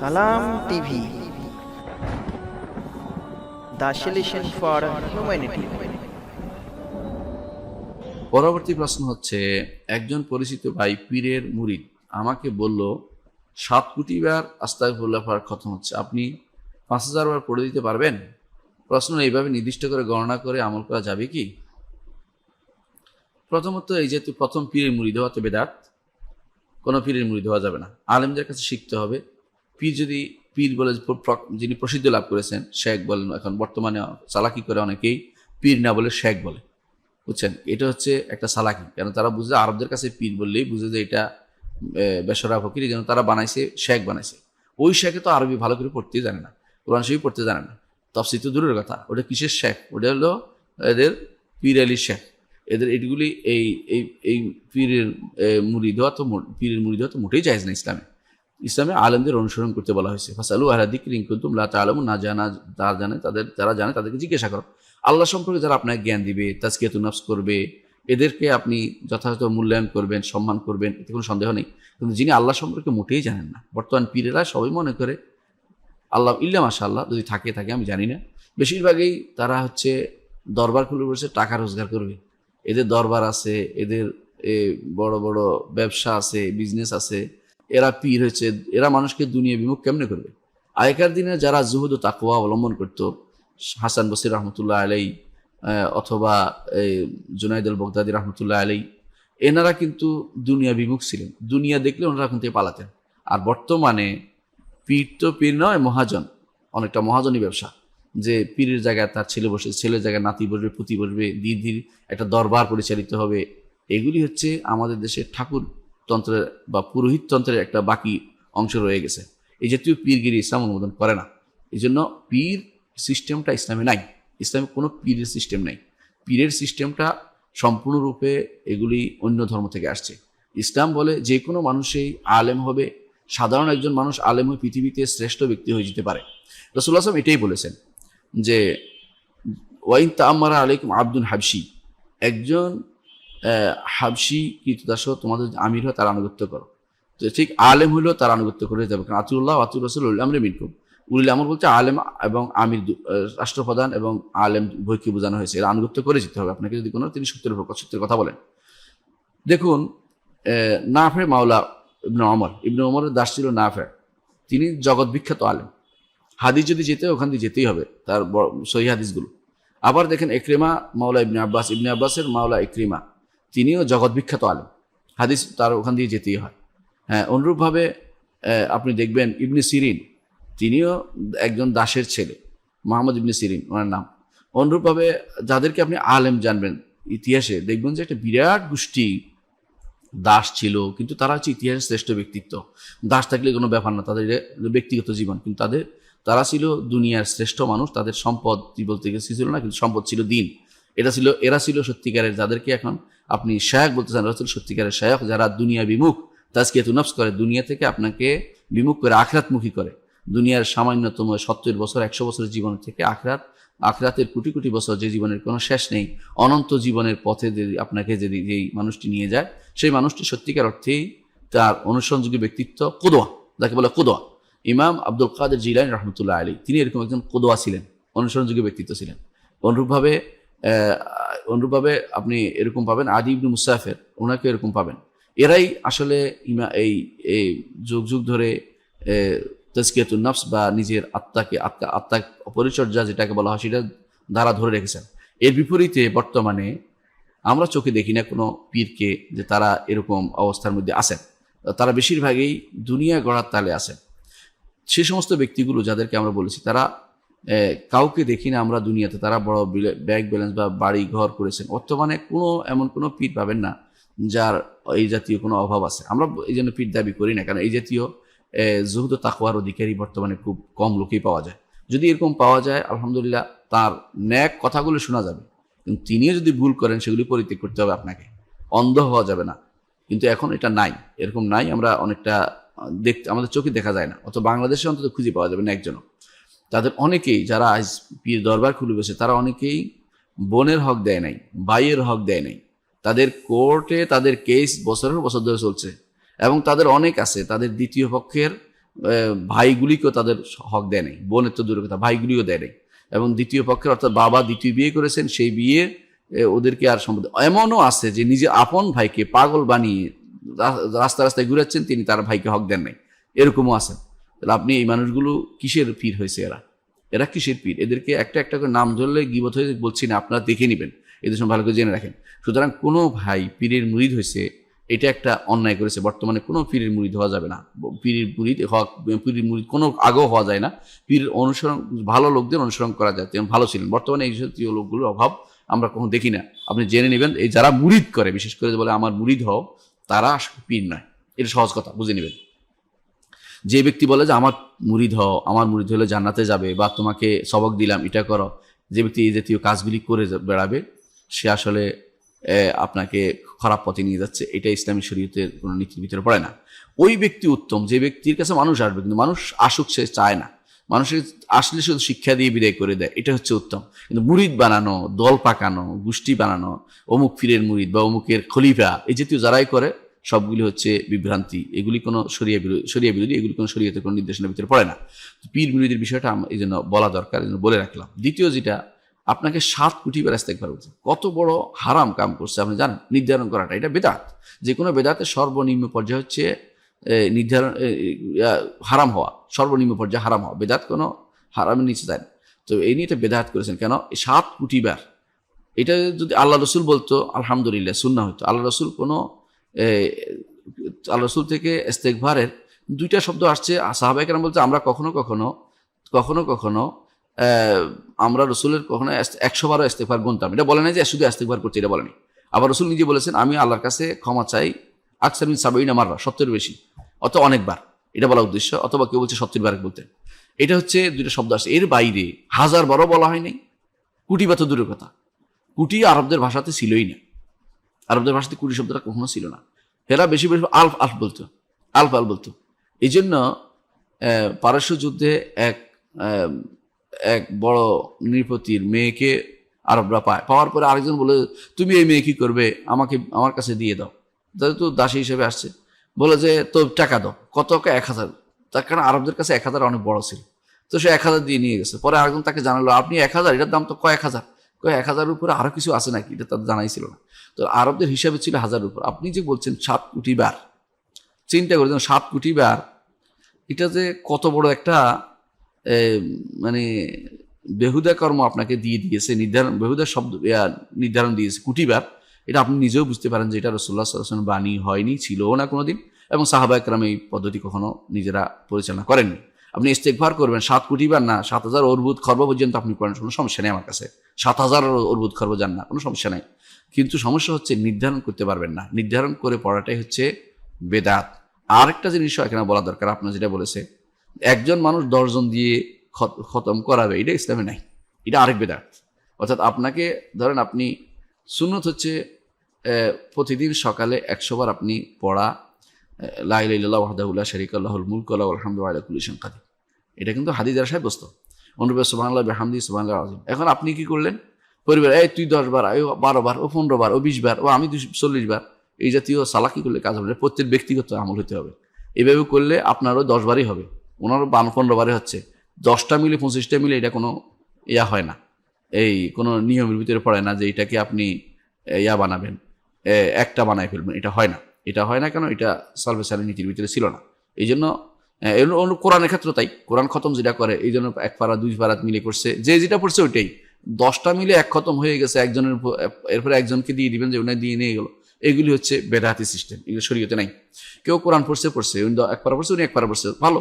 সালাম TV. The for humanity. পরবর্তী প্রশ্ন হচ্ছে, একজন পরিচিত ভাই পীরের মুরিদ আমাকে বলল, সাত কোটি বার আস্তাগফিরুল্লাহ পড়ার খতম হচ্ছে, আপনি পাঁচ হাজার বার পড়ে দিতে পারবেন? প্রশ্ন এইভাবে নির্দিষ্ট করে গণনা করে আমল করা যাবে কি? প্রথমত এই যেহেতু প্রথম পীরের মুড়ি দেওয়া তো বেদাত, কোনো পীরের মুড়ি দেওয়া যাবে না। আলেমদের কাছে শিখতে হবে পীর যদি পীর বলে যিনি প্রসিদ্ধ লাভ করেছেন, শেখ বলেন, এখন বর্তমানে চালাকি করে অনেকেই পীর না বলে শেখ বলে। বুঝছেন? এটা হচ্ছে একটা সালাকি কারণ তারা বুঝে আরবদের কাছে পীর বললেই বুঝে যে এটা বেসরা ফকির যেন তারা বানাইছে, শেখ বানাইছে। ওই শেখে তো আরবি ভালো করে পড়তেই জানে না। কোরআন শরীফ পড়তে জানে না। তফসি তো দূরের কথা। ওটা কিসের শেখ? ওটা হলো এদের পীর আলী শেখ। এদের এটিগুলি এই এই পীরের মুড়ি দেওয়া তো পীরের মুড়ি দেওয়া তো মোটেই চাইজ না ইসলামে। ইসলামে আলেমদের অনুসরণ করতে বলা হয়েছে। ফাসালু আহলা দিকরিং কুনতুম লা তাআলামুন, না জানা যারা জানে তাদের যারা জানে তাদেরকে জিজ্ঞাসা করো। আল্লাহ সম্পর্কে যারা আপনাকে জ্ঞান দিবে, তাজকিয়াতু নফস করবে, এদেরকে আপনি যথাযথ মূল্যায়ন করবেন, সম্মান করবেন, এতে কোনো সন্দেহ নেই। কিন্তু যিনি আল্লাহ সম্পর্কে মোটেই জানেন না, বর্তমান পীরেরা সবাই মনে করে, আল্লাহ ইল্লা মাশা আল্লাহ যদি থাকে থাকে, আমি জানি না। বেশিরভাগই তারা হচ্ছে দরবার খুলে বসে টাকা রোজগার করবে। এদের দরবার আছে, এদের বড় বড় ব্যবসা আছে বিজনেস আছে এরা পীর হয়েছে, এরা মানুষকে দুনিয়া বিমুখ কেমনে করবে? আগেকার দিনে যারা জুহুদ ও তাকুয়া অবলম্বন করতো, হাসান বসির রহমতুল্লাহ আলাই অথবা এই জুনাইদুল বগদাদি রহমতুল্লাহ আলাই এনারা কিন্তু দুনিয়া বিমুখ ছিলেন। দুনিয়া দেখলে ওনারা এখন থেকে পালাতেন। আর বর্তমানে পীর তো পীর নয়, মহাজন, অনেকটা মহাজনী ব্যবসা। যে পীরের জায়গায় তার ছেলে বসে, ছেলের জায়গায় নাতি বসবে, পুঁতি বসবে, দিদির একটা দরবার পরিচালিত হবে। এগুলি হচ্ছে আমাদের দেশের ঠাকুর। তন্ত্রের বা পুরোহিত তন্ত্রের একটা বাকি অংশ রয়ে গেছে। এই জাতীয় পীরগিরি ইসলাম অনুমোদন করে না। এই জন্য পীর সিস্টেমটা ইসলামে নাই। ইসলামে কোনো পীরের সিস্টেম নাই। পীরের সিস্টেমটা সম্পূর্ণরূপে এগুলি অন্য ধর্ম থেকে আসছে। ইসলাম বলে যে কোনো মানুষই আলেম হবে। সাধারণ একজন মানুষ আলেম হয়ে পৃথিবীতে শ্রেষ্ঠ ব্যক্তি হয়ে যেতে পারে। রসুল্লাহ আসলাম এটাই বলেছেন যে, ওয়াইন তাম্মারা আলাইকুম আব্দুল হাবসি একজন হাবসি কীতদাস তোমাদের আমির হয়, তার আনুগত্য করো। তো ঠিক আলেম হলেও তার আনুগত্য করে যাবে কারণ আতুল্লাহ আতুল রসুল আমরে মিনকুম। উলিল আমর বলছে আলেম এবং আমির রাষ্ট্রপ্রধান এবং আলেম উভয়কে বোঝানো হয়েছে। এর আনুগত্য করে যেতে হবে। আপনাকে যদি কোনো, তিনি সত্যের উপর সত্যের কথা বলেন। দেখুন নাফে মাওলা ইবনে অমর ইবনে অমরের দাস ছিল নাফে। তিনি জগৎ বিখ্যাত আলেম। হাদিস যদি যেতে ওখান দিয়ে যেতেই হবে তার সহি হাদিসগুলো। আবার দেখেন, একরিমা মাওলা ইবনে আব্বাস। ইবনে আব্বাসের মাওলা একরিমা। তিনিও জগৎ বিখ্যাত আলেম। হাদিস তার ওখান দিয়ে যেতেই হয়। হ্যাঁ অনুরূপভাবে আপনি দেখবেন ইবনে সিরিন, তিনিও একজন দাসের ছেলে, মোহাম্মদ ইবনে সিরিন, ওনার নাম। অনুরূপভাবে যাদেরকে আপনি আলেম জানবেন ইতিহাসে, দেখবেন যে একটা বিরাট গোষ্ঠী দাস ছিল, কিন্তু তারা হচ্ছে ইতিহাসের শ্রেষ্ঠ ব্যক্তিত্ব। দাস থাকলে কোনো ব্যাপার না, তাদের ব্যক্তিগত জীবন, কিন্তু তাদের, তারা ছিল দুনিয়ার শ্রেষ্ঠ মানুষ, তাদের সম্পদ বলতে গেছি ছিল না, কিন্তু সম্পদ ছিল দিন। এটা ছিল, এরা ছিল সত্যিকারের, যাদেরকে এখন আপনি শায়ক বলতে চান এরা সত্যিকারের শায়ক যারা দুনিয়া বিমুখ, তাজকিয়াত নফস করে, দুনিয়া থেকে আপনাকে বিমুখ করে আখরাতমুখী করে। দুনিয়ার সামান্যতম সত্তর বছর, একশো বছরের জীবন থেকে আখরাত, আখরাতের কোটি কোটি বছর যে জীবনের কোনো শেষ নেই, অনন্ত জীবনের পথে যদি আপনাকে যদি যেই মানুষটি নিয়ে যায়, সেই মানুষটি সত্যিকার অর্থেই তার অনুসরণযোগ্য ব্যক্তিত্ব কোদোয়া যাকে বলে কোদোয়া ইমাম আব্দুল কাদের জিলানি রহমতুল্লাহ আলী তিনি এরকম একজন কোদোয়া ছিলেন, অনুসরণযোগ্য ব্যক্তিত্ব ছিলেন। অনুরূপভাবে অনুরূপভাবে আপনি এরকম পাবেন। আদি ইবনু মুসাফের, ওনাকে এরকম পাবেন। এরাই আসলে ইমা, এই এই যুগ যুগ ধরে তস্কিয়াতুল নফস বা নিজের আত্মাকে, আত্মা আত্মা পরিচর্যা যেটাকে বলা হয়, সেটা দ্বারা ধরে রেখেছেন। এর বিপরীতে বর্তমানে আমরা চোখে দেখি না কোনো পীরকে যে তারা এরকম অবস্থার মধ্যে আছেন। তারা বেশিরভাগই দুনিয়া গড়ার তালে আছেন। সে সমস্ত ব্যক্তিগুলো যাদেরকে আমরা বলেছি, তারা কাউকে দেখি না আমরা দুনিয়াতে। তারা বড় ব্যাংক ব্যালেন্স বা বাড়ি ঘর করেছেন। বর্তমানে কোনো, এমন কোনো পীর পাবেন না যার এই জাতীয় কোনো অভাব আছে। আমরা এই জন্য পীর দাবি করি না। কারণ এই জাতীয় জুহুদ তাকুয়ার অধিকারী বর্তমানে খুব কম লোকেই পাওয়া যায়। যদি এরকম পাওয়া যায়, আলহামদুলিল্লাহ তার ন্যাক কথাগুলো শোনা যাবে। কিন্তু তিনিও যদি ভুল করেন, সেগুলি পরিত্যাগ করতে হবে আপনাকে। অন্ধ হওয়া যাবে না। কিন্তু এখন এটা নাই। এরকম নাই, আমরা অনেকটা দেখতে, আমাদের চোখে দেখা যায় না। অত বাংলাদেশে অন্তত খুঁজে পাওয়া যাবে না একজনও। তাদের অনেকেই যারা আজ পীর দরবার খুলে বসে, তারা অনেকেই বোনের হক দেয় নাই, ভাইয়ের হক দেয় নাই। তাদের কোর্টে তাদের কেস বছরের বছর ধরে চলছে এবং তাদের অনেক আছে, তাদের দ্বিতীয় পক্ষের ভাইগুলিকেও তাদের হক দেয় নাই, বোনের তো দূরের কথা, ভাইগুলিও দেয় নাই। এবং দ্বিতীয় পক্ষের অর্থাৎ বাবা দ্বিতীয় বিয়ে করেছেন, সেই বিয়ে ওদেরকে আর সম্পদ এমনও আছে যে নিজে আপন ভাইকে পাগল বানিয়ে রাস্তা রাস্তায় ঘুরাচ্ছেন, তিনি তার ভাইকে হক দেন নাই, এরকমও আছে। তাহলে আপনি এই মানুষগুলো কিসের পীর হয়েছে এরা? এরা কিসের পীর? এদেরকে একটা একটা করে নাম ধরলে গিবত হয়ে বলছি না, আপনারা দেখে নেবেন, এদের সঙ্গে ভালো করে জেনে রাখেন। সুতরাং কোনো ভাই পীরের মুরিদ হয়েছে, এটা একটা অন্যায় করেছে, বর্তমানে কোনো পীরের মুরিদ হওয়া যাবে না। পীরের মুরিদ হওয়া, পীরের মুরিদ কোনো আগেও হওয়া যায় না। পীরের অনুসরণ, ভালো লোকদের অনুসরণ করা যায়, তেমন ভালো ছিলেন। বর্তমানে এই জাতীয় লোকগুলোর অভাব আমরা কখনো দেখি না। আপনি জেনে নেবেন, এই যারা মুরিদ করে, বিশেষ করে বলে আমার মুরিদ হও, তারা পীর নয়। এটা সহজ কথা, বুঝে নেবেন। যে ব্যক্তি বলে যে, আমার মুরিদ হও, আমার মুরিদ হলে জান্নাতে যাবে বা তোমাকে সবক দিলাম, এটা করো। যে ব্যক্তি এই জাতীয় কাজগুলি করে বেড়াবে, সে আসলে আপনাকে খারাপ পথে নিয়ে যাচ্ছে। এটা ইসলামী শরীয়তের কোনো নীতির ভিতরে পড়ে না। ওই ব্যক্তি উত্তম, যে ব্যক্তির কাছে মানুষ আসবে, কিন্তু মানুষ আসুক সে চায় না। মানুষের আসলে শুধু শিক্ষা দিয়ে বিদায় করে দেয়, এটা হচ্ছে উত্তম। কিন্তু মুরিদ বানানো, দল পাকানো, গোষ্ঠী বানানো, অমুক ফিরের মুরিদ বা অমুকের খলিফা, এই জাতীয় যারাই করে সবগুলি হচ্ছে বিভ্রান্তি। এগুলি কোনো সরিয়া বিরোধী সরিয়া বিরোধী, এগুলি কোনো শরীয়তের কোনো নির্দেশনার ভিতরে পড়ে না। পীর বিরোধীর বিষয়টা এই জন্য বলা দরকার, এই জন্য বলে রাখলাম। দ্বিতীয় যেটা, আপনাকে সাত কোটি বার ইস্তেকবার উচিত কত বড় হারাম কাম করছে, আপনি জানেন, নির্ধারণ করাটা। এটা বেদাত। যে কোনো বেদাতের সর্বনিম্ন পর্যায়ে হচ্ছে নির্ধারণ হারাম হওয়া। সর্বনিম্ন পর্যায়ে হারাম হওয়া। বেদাত কোনো হারামের নিচে যায় তো এই নিয়ে এটা বেদাত করেছেন। কেন? সাত কোটি বার। এটা যদি আল্লাহ রসুল বলতো, আলহামদুলিল্লাহ সুন্না হতো আল্লাহ রসুল কোনো আল্লাহ রসুল থেকে ইস্তেকভারের দুইটা শব্দ আসছে। সাহাবাহিকেরাম বলছে, আমরা কখনো কখনো কখনো কখনো আমরা রসুলের কখনো একশো বারো ইস্তেকবার গুনতাম। এটা বলে নাই যে শুধু ইস্তেকবার করছে, এটা বলেনি আবার রসুল নিজে বলেছেন, আমি আল্লাহর কাছে ক্ষমা চাই আকসার মিন সাবাইনা মাররা সত্তর বেশি অত অনেকবার। এটা বলা উদ্দেশ্য, অথবা কেউ বলছে সত্তর বার বলতে। এটা হচ্ছে দুইটা শব্দ আসছে। এর বাইরে হাজার বারো বলা হয়নি কুটি বা তো দূরের কথা। কুটি আরবদের ভাষাতে ছিলই না। আরবদের ভাষাতে কুড়ি শব্দটা কখনো ছিল না। এরা বেশি বেশি আলফ আলফ বলতো। আলফ আলফ বলতো। এই জন্য পারস্য যুদ্ধে এক এক বড় নৃপতির মেয়েকে আরবরা পায়। পাওয়ার পরে আরেকজন বলে, তুমি এই মেয়ে কি করবে? আমাকে, আমার কাছে দিয়ে দাও। তাহলে তো দাসী হিসেবে আসছে। বলে যে, তো টাকা দাও। কত এক হাজার। তার কারণ আরবদের কাছে এক হাজার অনেক বড় ছিল। তো সে এক হাজার দিয়ে নিয়ে গেছে। পরে আরেকজন তাকে জানালো, আপনি এক হাজার? এটার দাম তো কয়েক হাজার। এক হাজারের উপরে আরও কিছু আছে নাকি? এটা তাদের জানাই ছিল না। তো আরবদের হিসাবে ছিল হাজারের উপর। আপনি যে বলছেন সাত কোটি বার চিন্তা করে দেখুন, সাত কোটি বার এটা যে কত বড় একটা মানে বেহুদা কর্ম আপনাকে দিয়ে দিয়েছে নির্ধারণ বেহুদা শব্দ নির্ধারণ দিয়েছে কুটিবার এটা আপনি নিজেও বুঝতে পারেন যে এটা রসুল্লাহ সাল্লাহ বাণী হয়নি ছিলও না কোনোদিন এবং সাহাবায়করাম এই পদ্ধতি কখনো নিজেরা পরিচালনা করেননি। আপনি ইস্তেকভার করবেন, সাত কোটি বার না, সাত হাজার অর্বুদ খর্ব পর্যন্ত আপনি করেন কোনো সমস্যা নেই আমার কাছে। সাত হাজার অর্বুদ খর্ব যান না, কোনো সমস্যা নাই। কিন্তু সমস্যা হচ্ছে নির্ধারণ করতে পারবেন না। নির্ধারণ করে পড়াটাই হচ্ছে বেদাত। আরেকটা জিনিসও এখানে বলা দরকার, আপনার যেটা বলেছে, একজন মানুষ দশজন দিয়ে খত- খতম করাবে, এটা ইসলামে নাই, এটা আরেক বেদাত। অর্থাৎ আপনাকে, ধরেন আপনি, সুন্নত হচ্ছে প্রতিদিন সকালে একশো বার আপনি পড়া লাইলাহ ওয়াহদাহুল্লাহ শরিক আল্লাহুল মুলক আল্লাহ আলহামদুলিল্লাহ কুলি সংকাদি এটা কিন্তু হাদি দ্বারা সাব্যস্ত। অনুরূপে সুবাহ বেহামদি সুবাহ আজিম এখন আপনি কি করলেন? পরিবার এই তুই দশ বার ও বারো বার, ও পনেরো বার, ও বিশ বার, ও আমি দুশো চল্লিশ বার, এই জাতীয় সালাকি করলে কাজ হবে না। প্রত্যেক ব্যক্তিগত আমল হতে হবে। এভাবে করলে আপনারও দশ বারই হবে। ওনারও পনেরো বারে হচ্ছে। দশটা মিলে, পঁচিশটা মিলে এটা কোনো ইয়া হয় না। এই কোনো নিয়মের ভিতরে পড়ে না যে এটাকে আপনি ইয়া বানাবেন একটা বানায় ফেলবেন। এটা হয় না। এটা হয় না কেন? এটা সালভে সালের নীতির ভিতরে ছিল না। এই জন্য কোরআনের ক্ষেত্রে তাই। কোরআন খতম যেটা করে এই জন্য এক পারা দুই পারাত মিলে করছে। যে যেটা পড়ছে ওইটাই। দশটা মিলে এক খতম হয়ে গেছে, একজনের এরপরে একজনকে দিয়ে দিবেন যে উনি দিয়ে নিয়ে গেল। এগুলি হচ্ছে বেদাহাতি সিস্টেম এগুলো শরীয়তে নাই। কেউ কোরআন পড়ছে পড়ছে। উনি এক পারা পড়ছে, উনি এক পারা পড়ছে। ভালো,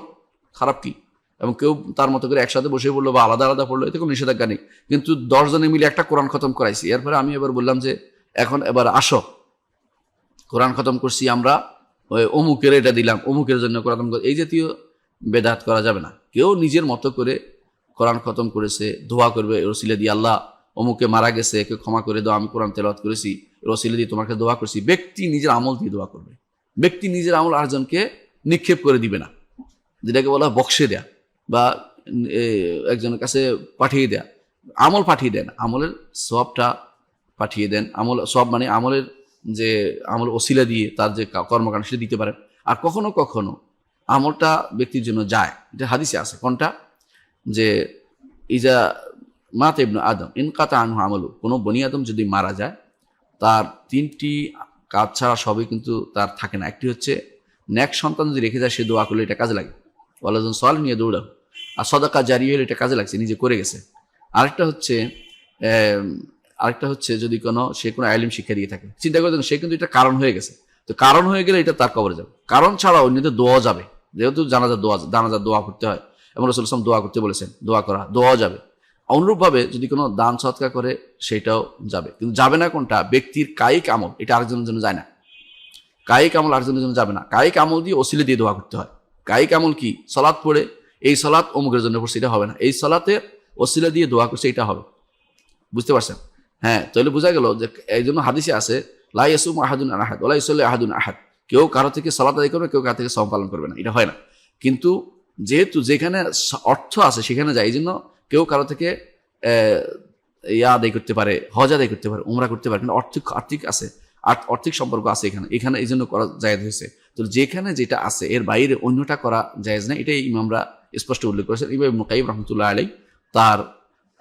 খারাপ কি? এবং কেউ তার মতো করে একসাথে বসে পড়ল বা আলাদা আলাদা পড়ল, এতে কোনো নিষেধাজ্ঞা নেই। কিন্তু দশজনে মিলে একটা কোরআন খতম করাইছি। এরপরে আমি এবার বললাম যে, এখন এবার আসো। কোরআন খতম করছি আমরা, ওই অমুকের এটা দিলাম, অমুকের জন্য কোরআন এই জাতীয় বেদাত করা যাবে না। কেউ নিজের মতো করে কোরআন খতম করেছে, দোয়া করবে রসিলে দিয়ে আল্লাহ অমুকে মারা গেছে, একে ক্ষমা করে দাও, আমি কোরআন তেলাওয়াত করেছি রসিলে দিয়ে তোমাকে দোয়া করছি। ব্যক্তি নিজের আমল দিয়ে দোয়া করবে। ব্যক্তি নিজের আমল আরেকজনকে নিক্ষেপ করে দিবে না। যেটাকে বলা বক্সে দেয়া বা একজনের কাছে পাঠিয়ে দেয়া। আমল পাঠিয়ে দেন, আমলের সবটা পাঠিয়ে দেন। আমল সব মানে আমলের যে আমল ওসিলা দিয়ে তার যে কর্মকাণ্ড সেটা দিতে পারেন। আর কখনো কখনো আমলটা ব্যক্তির জন্য যায়। এটা হাদিসে আছে। কোনটা? যে ইজা মাত ইবনু আদম ইনকাতা আনহু আমলু, কোনো বনি আদম যদি মারা যায়, তার তিনটি কাজ ছাড়া সবই কিন্তু তার থাকে না। একটি হচ্ছে ন্যাক সন্তান যদি রেখে যায়, সে দোয়া করলে এটা কাজে লাগে। ওয়ালাজন সল নিয়ে দৌড়াও। আর সদাকা জারি হলে এটা কাজে লাগছে, নিজে করে গেছে। আরেকটা হচ্ছে আরেকটা হচ্ছে যদি কোনো, সে কোনো আইলিম শিক্ষা দিয়ে থাকে। চিন্তা করে সে কিন্তু এটা কারণ হয়ে গেছে। তো কারণ হয়ে গেলে এটা তার কবরে যাবে। কারণ ছাড়া অন্যদের দোয়া যাবে। যেহেতু জানাজার দোয়া জানাজার দোয়া করতে হয়। এবং রসুল ইসলাম দোয়া করতে বলেছেন, দোয়া করা দোয়া যাবে। অনুরূপভাবে যদি কোনো দান সৎকার করে, সেটাও যাবে। কিন্তু যাবে না কোনটা? ব্যক্তির কায়িক আমল। এটা আরেকজনের জন্য যায় না। কায়িক আমল আরেকজনের জন্য যাবে না। কায়িক আমল দিয়ে ওসিলে দিয়ে দোয়া করতে হয়। কায়িক আমল কি? সলাৎ পড়ে, এই সলাৎ অমুকের জন্য পড়ছে, এটা হবে না। এই সলাতে ওসিলা দিয়ে দোয়া করছে, এটা হবে। বুঝতে পারছেন? হ্যাঁ তাহলে বোঝা গেল যে এই জন্য হাদিসে আছে লাই আসুম আহাদুন আহাদ ওলাই ইসল্লা আহাদুন আহাদ। কেউ কারও থেকে সলাত আদায় করবে, কেউ কারও থেকে সম পালন করবে না, এটা হয় না। কিন্তু যেহেতু যেখানে অর্থ আছে সেখানে যায়, এই জন্য কেউ কারও থেকে ইয়া আদায় করতে পারে, হজ আদায় করতে পারে, উমরা করতে পারে, কিন্তু অর্থিক, আর্থিক আছে আর্থিক সম্পর্ক আছে এখানে এখানে এই জন্য করা জায়েজ হয়েছে। তো যেখানে যেটা আছে, এর বাইরে অন্যটা করা জায়েজ না এটাই ইমামরা স্পষ্ট উল্লেখ করেছেন। ইমাম মুকাইব রহমতুল্লাহ আলাই তার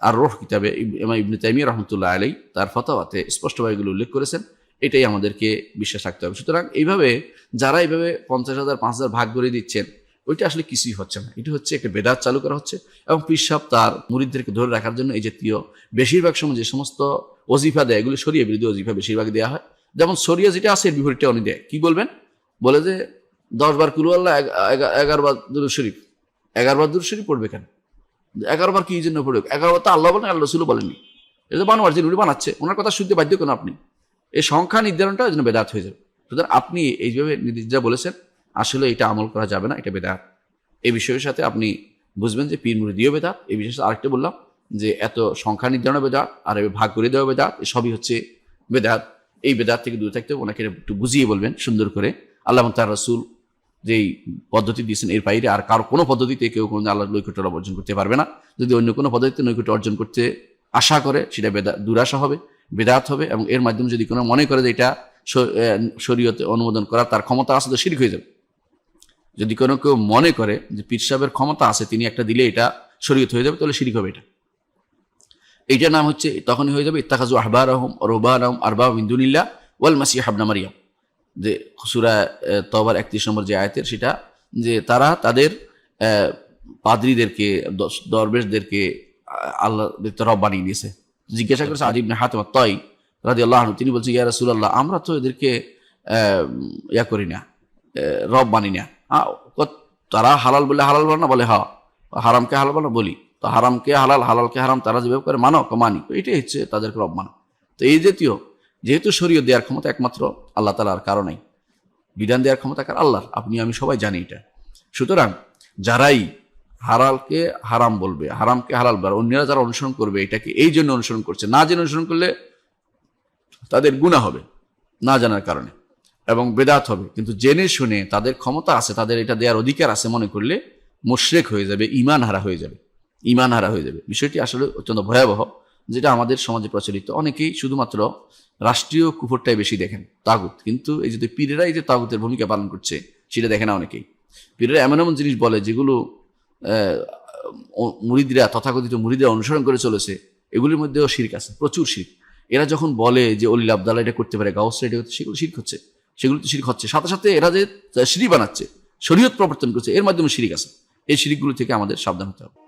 আর রোহ কিতাবে ইমাম ইবনে তাইমিয়া রহমতুল্লাহ আলাই তার ফতোয়াতে স্পষ্টভাবে এগুলো উল্লেখ করেছেন। এটাই আমাদেরকে বিশ্বাস রাখতে হবে। সুতরাং এইভাবে যারা এইভাবে পঞ্চাশ হাজার, পাঁচ হাজার ভাগ করে দিচ্ছেন, ওইটা আসলে কিছুই হচ্ছে না। এটা হচ্ছে একটা বেদাত চালু করা হচ্ছে এবং পিসাব তার মুরিদদেরকে ধরে রাখার জন্য এই জাতীয় বেশিরভাগ সময় যে সমস্ত অজিফা দেয়, এগুলো সরিয়ে বিরোধী অজিফা বেশিরভাগ দেওয়া হয়। যেমন সরিয়া যেটা আছে, এর বিপরীতটা উনি দেয়। কি বলবেন? বলে যে, দশ বার কুলু আল্লাহ, এগা- এগা- এগারো বার দুরুদ শরীফ। এগারো বার দুরুদ শরীফ পড়বে কেন? এগারো বার কি জন্য পড়বে এগারো বার তো আল্লাহ বলেন, আল্লাহ রসুলও বলেননি। এটা তো বানোয়ার যিনি উনি বানাচ্ছে, ওনার কথা শুনতে বাধ্য কেন আপনি? এই সংখ্যা নির্ধারণটা যেন বেদাত হয়ে যাবে। সুতরাং আপনি এইভাবে যা বলেছেন, আসলে এটা আমল করা যাবে না, এটা বেদাত। এই বিষয়ের সাথে আপনি বুঝবেন যে পীর মুরিদিও বেদাত। এই বিষয়ে আরেকটা বললাম যে এত সংখ্যা নির্ধারণ বেদাত, আর ভাগ করে দেওয়া বেদাত সবই হচ্ছে বেদাত। এই বেদাত থেকে দূরে থাকতে ওনাকে একটু বুঝিয়ে বলবেন সুন্দর করে। আল্লাহ তার রসুল যেই পদ্ধতি দিয়েছেন, এর বাইরে আর কারও কোনো পদ্ধতিতে কেউ কোনো আল্লাহ নৈকট্য অর্জন করতে পারবে না। যদি অন্য কোনো পদ্ধতিতে নৈকট্য অর্জন করতে আশা করে, সেটা বেদা, দুরাশা হবে, বেদাত হবে এবং এর মাধ্যমে যদি কোনো মনে করে যে এটা শরীয়তে অনুমোদন করা, তার ক্ষমতা আছে তো শিরিক হয়ে যাবে। যদি কোনো কেউ মনে করে যে পীর সাহেবের ক্ষমতা আছে, তিনি একটা দিলে এটা শরীয়ত হয়ে যাবে, তাহলে শিরিক হবে এটা। এইটার নাম হচ্ছে, তখনই হয়ে যাবে ইত্তাখাজু আহবার আহম রোবার আহম আরবা ইন্দুনিল্লা ওয়াল মাসি হাবনা মারিয়াম। যে সুরা তবার একত্রিশ নম্বর যে আয়তের, সেটা যে তারা তাদের পাদ্রীদেরকে দরবেশদেরকে আল্লাহ রব বানিয়ে দিয়েছে। জিজ্ঞাসা করেছে আজিব হাতেমা তয় রাজি আল্লাহ তিনি বলছে ইয়া রাসূলুল্লাহ, আমরা তো এদেরকে ইয়া করি না রব মানি না। তারা হালাল বলে হালাল বলে না? বলে হা হারামকে হালাল বলে বলি, তো হারামকে হালাল, হালালকে হারাম, তারা যেভাবে করে মানো মানি। এটাই হচ্ছে তাদেরকে রব মানো। তো এই জাতীয় যেহেতু শরীয় দেওয়ার ক্ষমতা একমাত্র আল্লাহ তালার কারণেই বিধান দেওয়ার ক্ষমতা কার? আল্লাহর। আপনি, আমি সবাই জানি এটা। সুতরাং যারাই হারালকে হারাম বলবে, হারামকে হালাল বলবে অন্যরা যারা অনুসরণ করবে, এটাকে এই জন্য অনুসরণ করছে। না জেনে অনুসরণ করলে তাদের গুণা হবে, না জানার কারণে। এবং বেদাত হবে। কিন্তু জেনে শুনে তাদের ক্ষমতা আছে, তাদের এটা দেওয়ার অধিকার আছে মনে করলে মুশরেক হয়ে যাবে ইমান হারা হয়ে যাবে। ইমান হারা হয়ে যাবে। বিষয়টি আসলে অত্যন্ত ভয়াবহ। যেটা আমাদের সমাজে প্রচলিত। অনেকেই শুধুমাত্র রাষ্ট্রীয় কুফরটাই বেশি দেখেন, তাগুত। কিন্তু এই যদি পীরেরা এই যে তাগুতের ভূমিকা পালন করছে, সেটা দেখে না অনেকেই। পীরেরা এমন এমন জিনিস বলে যেগুলো মুরিদরা, তথাকথিত মুরিদরা অনুসরণ করে চলেছে, এগুলির মধ্যেও শির্ক আছে, প্রচুর শির্ক। এরা যখন বলে যে অলিল আবদাল্লাহ এটা করতে পারে, গাউসরা এটা করতে, সেগুলো শির্ক হচ্ছে। সেগুলো তো শির্ক হচ্ছে। সাথে সাথে এরা যে সিঁড়ি বানাচ্ছে, শরীয়ত প্রবর্তন করছে, এর মাধ্যমে শিরিক আছে। এই শিরিকগুলো থেকে আমাদের সাবধান হতে হবে।